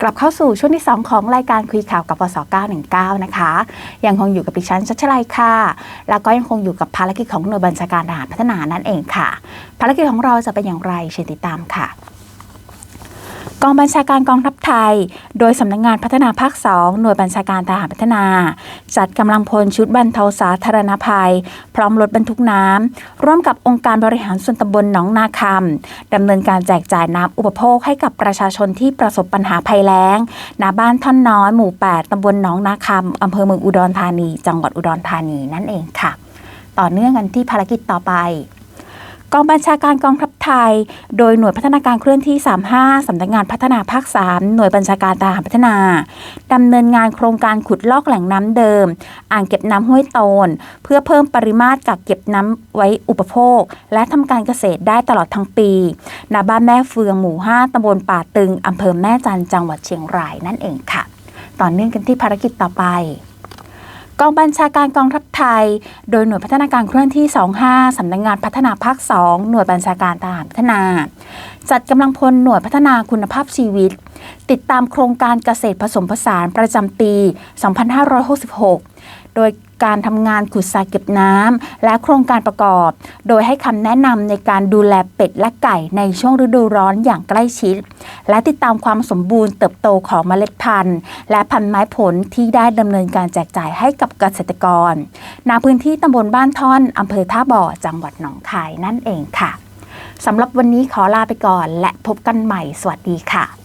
กลับเข้าสู่ช่วงที่ 2 ของรายการคุยข่าวกับปส919 นะคะ ยังคงอยู่กับดิฉันชัชลัยค่ะ แล้วก็ยังคงอยู่กับภารกิจของหน่วยบัญชาการทหารพัฒนานั่นเองค่ะ ภารกิจของเราจะเป็นอย่างไรเชิญติดตามค่ะ กองบัญชาการกองทัพไทย โดยสำนักงงานพัฒนาภาค 2 หน่วยบัญชาการทหารพัฒนา จัดกำลังพลชุดบรรเทาสาธารณภัย พร้อมรถบรรทุกน้ำ ร่วมกับองค์การบริหารส่วนตำบลหนองนาคำดำเนินการแจกจ่ายน้ำอุปโภคให้กับประชาชนที่ประสบปัญหาภัยแล้งณบ้านท่อนน้อยหมู่ 8ตำบลหนองนาคำอำเภอเมืองอุดรธานี จังหวัดอุดรธานีนั่นเองค่ะ ต่อเนื่องกันที่ภารกิจต่อไป กองบัญชาการกองทัพไทย โดยหน่วยพัฒนาการเคลื่อนที่ 35 สำนักงานพัฒนาภาค 3 หน่วยบัญชาการทหารพัฒนาดำเนินงานโครงการขุดลอกแหล่งน้ำเดิม อ่างเก็บน้ำห้วยโตน เพื่อเพิ่มปริมาตรกักเก็บน้ำไว้อุปโภค และทำการเกษตรได้ตลอดทั้งปีณบ้านแม่เฟืองหมู่ 5ตำบลป่าตึงอำเภอแม่จันจังหวัดเชียงรายนั่นเองค่ะ ต่อเนื่องกันที่ภารกิจต่อไป กองบัญชาการกองทัพไทย โดยหน่วยพัฒนาการเคลื่อนที่ 25 สำนักงงานพัฒนาภาค 2 หน่วยบัญชาการทหารพัฒนา จัดกำลังพลหน่วยพัฒนาคุณภาพชีวิต ติดตามโครงการเกษตรผสมผสานประจำปี 2566 โดยการทำงานขุดสระเก็บน้ำและโครงการประกอบ โดยให้คำแนะนำในการดูแลเป็ดและไก่ในช่วงฤดูร้อนอย่างใกล้ชิด และติดตามความสมบูรณ์เติบโตของเมล็ดพันธุ์ และพันธุ์ไม้ผลที่ได้ดำเนินการแจกจ่ายให้กับเกษตรกรณพื้นที่ตำบลบ้านท่อนอำเภอท่าบ่อจังหวัดหนองคายนั่นเองค่ะสำหรับวันนี้ขอลาไปก่อน และพบกันใหม่สวัสดีค่ะ